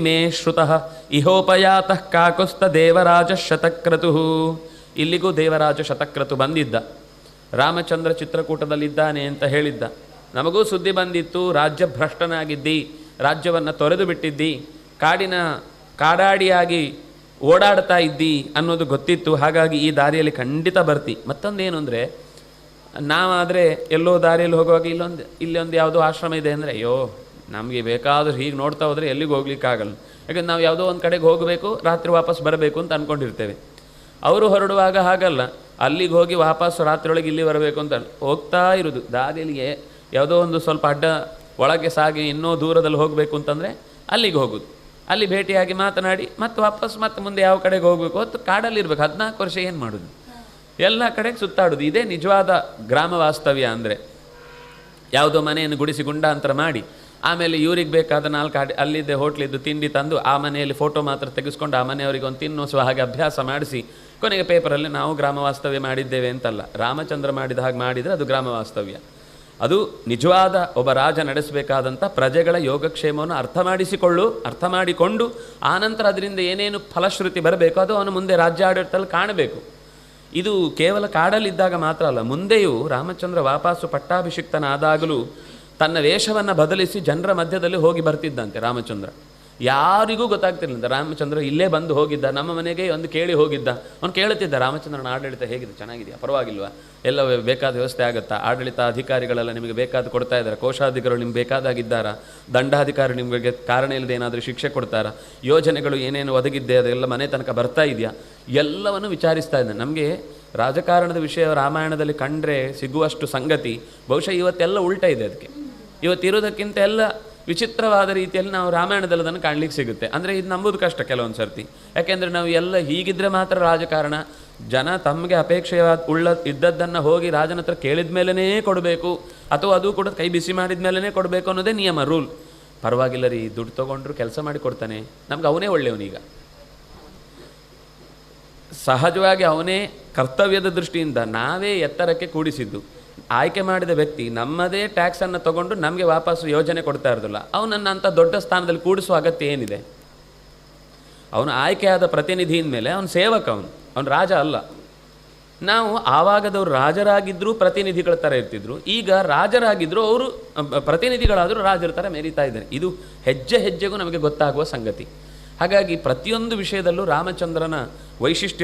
ಮೇ ಶ್ರುತಃ ಇಹೋಪಯಾತಃ ಕಾಕುಸ್ತ ದೇವರಾಜ ಶತಕ್ರತು ಇಲ್ಲಿಗೂ ದೇವರಾಜ ಶತಕ್ರತು ಬಂದಿದ್ದ ರಾಮಚಂದ್ರ ಚಿತ್ರಕೂಟದಲ್ಲಿದ್ದಾನೆ ಅಂತ ಹೇಳಿದ್ದ. ನಮಗೂ ಸುದ್ದಿ ಬಂದಿತ್ತು, ರಾಜ್ಯ ಭ್ರಷ್ಟನಾಗಿದ್ದಿ, ರಾಜ್ಯವನ್ನು ತೊರೆದು ಬಿಟ್ಟಿದ್ದಿ, ಕಾಡಿನ ಕಾಡಾಡಿಯಾಗಿ ಓಡಾಡ್ತಾ ಇದ್ದಿ ಅನ್ನೋದು ಗೊತ್ತಿತ್ತು. ಹಾಗಾಗಿ ಈ ದಾರಿಯಲ್ಲಿ ಖಂಡಿತ ಬರ್ತಿ. ಮತ್ತೊಂದೇನು ಅಂದರೆ, ನಾವಾದರೆ ಎಲ್ಲೋ ದಾರಿಯಲ್ಲಿ ಹೋಗುವಾಗ ಇಲ್ಲೊಂದು ಇಲ್ಲೊಂದು ಯಾವುದೋ ಆಶ್ರಮ ಇದೆ ಅಂದರೆ, ಅಯ್ಯೋ ನಮಗೆ ಬೇಕಾದರೂ ಹೀಗೆ ನೋಡ್ತಾ ಹೋದರೆ ಎಲ್ಲಿಗೆ ಹೋಗ್ಲಿಕ್ಕಾಗಲ್ಲ. ಯಾಕಂದ್ರೆ ನಾವು ಯಾವುದೋ ಒಂದು ಕಡೆಗೆ ಹೋಗಬೇಕು, ರಾತ್ರಿ ವಾಪಸ್ ಬರಬೇಕು ಅಂತ ಅಂದ್ಕೊಂಡಿರ್ತೇವೆ ಅವರು ಹೊರಡುವಾಗ ಹಾಗಲ್ಲ. ಅಲ್ಲಿಗೆ ಹೋಗಿ ವಾಪಸ್ ರಾತ್ರಿಯೊಳಗೆ ಇಲ್ಲಿ ಬರಬೇಕು ಅಂತ ಹೋಗ್ತಾ ಇರೋದು. ದಾರಿಯಲ್ಲಿ ಏ- ಯಾವುದೋ ಒಂದು ಸ್ವಲ್ಪ ಅಡ್ಡ ಒಳಗೆ ಸಾಗಿ ಇನ್ನೂ ದೂರದಲ್ಲಿ ಹೋಗಬೇಕು ಅಂತಂದರೆ ಅಲ್ಲಿಗೆ ಹೋಗೋದು. ಅಲ್ಲಿ ಭೇಟಿಯಾಗಿ ಮಾತನಾಡಿ, ಮತ್ತೆ ವಾಪಸ್ ಮತ್ತೆ ಮುಂದೆ ಯಾವ ಕಡೆಗೆ ಹೋಗಬೇಕು ಹೊತ್ತು ಕಾಡಲ್ಲಿ ಇರ್ಬೇಕು ಹದಿನಾಲ್ಕು ವರ್ಷ ಏನು ಮಾಡೋದು? ಎಲ್ಲ ಕಡೆಗೆ ಸುತ್ತಾಡೋದು. ಇದೇ ನಿಜವಾದ ಗ್ರಾಮ ವಾಸ್ತವ್ಯ ಅಂದರೆ. ಯಾವುದೋ ಮನೆಯನ್ನು ಗುಡಿಸಿ ಗುಂಡಾಂತರ ಮಾಡಿ ಆಮೇಲೆ ಇವ್ರಿಗೆ ಬೇಕಾದ ನಾಲ್ಕು ಅಡಿ ಅಲ್ಲಿದ್ದೆ ಹೋಟ್ಲಿದ್ದು ತಿಂಡಿ ತಂದು ಆ ಮನೆಯಲ್ಲಿ ಫೋಟೋ ಮಾತ್ರ ತೆಗೆಸ್ಕೊಂಡು ಆ ಮನೆಯವರಿಗೆ ಒಂದು ತಿನ್ನಿಸುವ ಹಾಗೆ ಅಭ್ಯಾಸ ಮಾಡಿಸಿ ಕೊನೆಗೆ ಪೇಪರಲ್ಲಿ ನಾವು ಗ್ರಾಮ ವಾಸ್ತವ್ಯ ಮಾಡಿದ್ದೇವೆ ಅಂತಲ್ಲ. ರಾಮಚಂದ್ರ ಮಾಡಿದ ಹಾಗೆ ಮಾಡಿದರೆ ಅದು ಗ್ರಾಮ ವಾಸ್ತವ್ಯ. ಅದು ನಿಜವಾದ ಒಬ್ಬ ರಾಜ ನಡೆಸಬೇಕಾದಂಥ ಪ್ರಜೆಗಳ ಯೋಗಕ್ಷೇಮವನ್ನು ಅರ್ಥ ಮಾಡಿಸಿಕೊಳ್ಳು, ಅರ್ಥ ಮಾಡಿಕೊಂಡು ಆನಂತರ ಅದರಿಂದ ಏನೇನು ಫಲಶ್ರುತಿ ಬರಬೇಕು ಅದು ಅವನು ಮುಂದೆ ರಾಜ್ಯ ಆಡಳಿತದಲ್ಲಿ ಕಾಣಬೇಕು. ಇದು ಕೇವಲ ಕಾಡಲ್ಲಿದ್ದಾಗ ಮಾತ್ರ ಅಲ್ಲ, ಮುಂದೆಯೂ ರಾಮಚಂದ್ರ ವಾಪಸ್ಸು ಪಟ್ಟಾಭಿಷಿಕ್ತನಾದಾಗಲೂ ತನ್ನ ವೇಷವನ್ನು ಬದಲಿಸಿ ಜನರ ಮಧ್ಯದಲ್ಲಿ ಹೋಗಿ ಬರ್ತಿದ್ದಂತೆ ರಾಮಚಂದ್ರ. ಯಾರಿಗೂ ಗೊತ್ತಾಗ್ತಿರ್ಲಿಲ್ಲ, ರಾಮಚಂದ್ರ ಇಲ್ಲೇ ಬಂದು ಹೋಗಿದ್ದ, ನಮ್ಮ ಮನೆಗೆ ಒಂದು ಕೇಳಿ ಹೋಗಿದ್ದ. ಅವನು ಕೇಳುತ್ತಿದ್ದ ರಾಮಚಂದ್ರನ ಆಡಳಿತ ಹೇಗಿದೆ, ಚೆನ್ನಾಗಿದೆಯಾ? ಪರವಾಗಿಲ್ವಾ? ಎಲ್ಲ ಬೇಕಾದ ವ್ಯವಸ್ಥೆ ಆಗುತ್ತಾ? ಆಡಳಿತ ಅಧಿಕಾರಿಗಳೆಲ್ಲ ನಿಮಗೆ ಬೇಕಾದ ಕೊಡ್ತಾ ಇದ್ದಾರೆ? ಕೋಶಾಧಿಕಾರಿಗಳು ನಿಮ್ಗೆ ಬೇಕಾದಾಗಿದ್ದಾರಾ? ದಂಡಾಧಿಕಾರಿ ನಿಮಗೆ ಕಾರಣ ಇಲ್ಲದೆ ಏನಾದರೂ ಶಿಕ್ಷೆ ಕೊಡ್ತಾರಾ? ಯೋಜನೆಗಳು ಏನೇನು ಒದಗಿದ್ದೆ, ಅದೆಲ್ಲ ಮನೆ ತನಕ ಬರ್ತಾ ಇದೆಯಾ? ಎಲ್ಲವನ್ನು ವಿಚಾರಿಸ್ತಾ ಇದ್ದಾನೆ ನಮಗೆ ರಾಜಕಾರಣದ ವಿಷಯ ರಾಮಾಯಣದಲ್ಲಿ ಕಂಡ್ರೆ ಸಿಗುವಷ್ಟು ಸಂಗತಿ, ಬಹುಶಃ ಇವತ್ತೆಲ್ಲ ಉಲ್ಟ ಇದೆ ಅದಕ್ಕೆ. ಇವತ್ತಿರೋದಕ್ಕಿಂತ ಎಲ್ಲ ವಿಚಿತ್ರವಾದ ರೀತಿಯಲ್ಲಿ ನಾವು ರಾಮಾಯಣದಲ್ಲಿ ಅದನ್ನು ಕಾಣಲಿಕ್ಕೆ ಸಿಗುತ್ತೆ. ಅಂದರೆ ಇದು ನಂಬುದು ಕಷ್ಟ ಕೆಲವೊಂದು ಸರ್ತಿ. ಯಾಕೆಂದರೆ ನಾವು ಎಲ್ಲ ಹೀಗಿದ್ರೆ ಮಾತ್ರ ರಾಜಕಾರಣ. ಜನ ತಮಗೆ ಅಪೇಕ್ಷೆಯಾದ ಉಳ್ಳ ಇದ್ದದ್ದನ್ನು ಹೋಗಿ ರಾಜನ ಹತ್ರ ಕೇಳಿದ ಮೇಲೇ ಕೊಡಬೇಕು. ಅಥವಾ ಅದು ಕೂಡ ಕೈ ಬಿಸಿ ಮಾಡಿದ ಮೇಲೇ ಕೊಡಬೇಕು ಅನ್ನೋದೇ ನಿಯಮ, ರೂಲ್. ಪರವಾಗಿಲ್ಲ ರೀ, ದುಡ್ಡು ತೊಗೊಂಡ್ರು ಕೆಲಸ ಮಾಡಿ ಕೊಡ್ತಾನೆ. ನಮ್ಗೆ ಅವನೇ ಒಳ್ಳೆಯವನೀಗ. ಸಹಜವಾಗಿ ಅವನೇ ಕರ್ತವ್ಯದ ದೃಷ್ಟಿಯಿಂದ ನಾವೇ ಎತ್ತರಕ್ಕೆ ಕೂಡಿಸಿದ್ದು. ಆಯ್ಕೆ ಮಾಡಿದ ವ್ಯಕ್ತಿ ನಮ್ಮದೇ ಟ್ಯಾಕ್ಸನ್ನು ತಗೊಂಡು ನಮಗೆ ವಾಪಸ್ಸು ಯೋಜನೆ ಕೊಡ್ತಾ ಇರೋದಿಲ್ಲ. ಅವನನ್ನು ಅಂಥ ದೊಡ್ಡ ಸ್ಥಾನದಲ್ಲಿ ಕೂಡಿಸುವ ಅಗತ್ಯ ಏನಿದೆ? ಅವನು ಆಯ್ಕೆಯಾದ ಪ್ರತಿನಿಧಿಯಿಂದ ಮೇಲೆ ಅವನು ಸೇವಕ ಅವನು. ಅವನು ರಾಜ ಅಲ್ಲ. ನಾವು ಆವಾಗದವರು ರಾಜರಾಗಿದ್ದರೂ ಪ್ರತಿನಿಧಿಗಳ ಥರ ಇರ್ತಿದ್ರು. ಈಗ ರಾಜರಾಗಿದ್ದರೂ ಅವರು ಪ್ರತಿನಿಧಿಗಳಾದರೂ ರಾಜರ ಥರ ಮೆರೀತಾ ಇದ್ದಾರೆ. ಇದು ಹೆಜ್ಜೆ ಹೆಜ್ಜೆಗೂ ನಮಗೆ ಗೊತ್ತಾಗುವ ಸಂಗತಿ. ಹಾಗಾಗಿ ಪ್ರತಿಯೊಂದು ವಿಷಯದಲ್ಲೂ ರಾಮಚಂದ್ರನ ವೈಶಿಷ್ಟ್ಯ